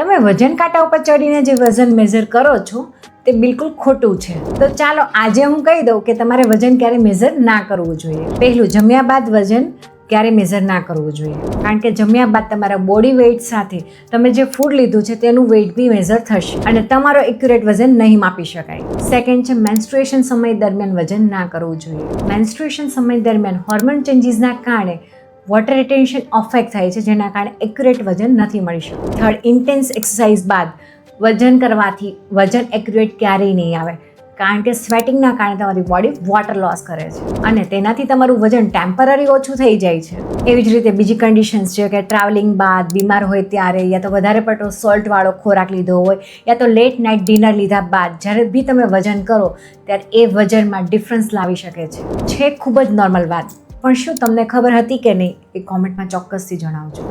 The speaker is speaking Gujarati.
તમે વજન કાંટા ઉપર ચડીને જે વજન મેઝર કરો છો, તે બિલકુલ ખોટું છે. તો ચાલો આજે હું કહી દઉં કે તમારે વજન ક્યારે મેઝર ના કરવું જોઈએ. પહેલું, જમ્યા બાદ વજન ક્યારે મેઝર ના કરવું જોઈએ. કારણ કે જમ્યા બાદ તમારા બોડી વેઇટ સાથે તમે જે ફૂડ લીધું છે, તેનું વેઇટ બી મેઝર થશે અને તમારો એક્યુરેટ વજન નહીં માપી શકાય. સેકન્ડ છે મેન્સ્ટ્રુએશન સમય દરમિયાન વજન ના કરવું જોઈએ. મેન્સ્ટ્રુએશન સમય દરમિયાન હોર્મોન ચેન્જીસના કારણે વોટર રિટેન્શન અફેક્ટ થાય છે, જેના કારણે એક્યુરેટ વજન નથી મળી શકતું. થર્ડ ઇન્ટેન્સ એક્સરસાઇઝ બાદ વજન કરવાથી વજન એક્યુરેટ ક્યારેય નહીં આવે. કારણ કે સ્વેટિંગના કારણે તમારી બોડી વોટર લોસ કરે છે. અને તેનાથી તમારું વજન ટેમ્પરરી ઓછું થઈ જાય છે. એવી જ રીતે બીજી કન્ડિશન્સ છે કે ટ્રાવેલિંગ બાદ બીમાર હોય ત્યારે યા તો વધારે પડતો સોલ્ટવાળો ખોરાક લીધો હોય, યા તો લેટ નાઇટ ડિનર લીધા બાદ જ્યારે બી તમે વજન કરો, ત્યારે એ વજનમાં ડિફરન્સ લાવી શકે છે. છે ખૂબ જ નોર્મલ વાત. પણ શું તમને ખબર હતી કે નહીં? એ કોમેન્ટમાં ચોક્કસથી જણાવજો.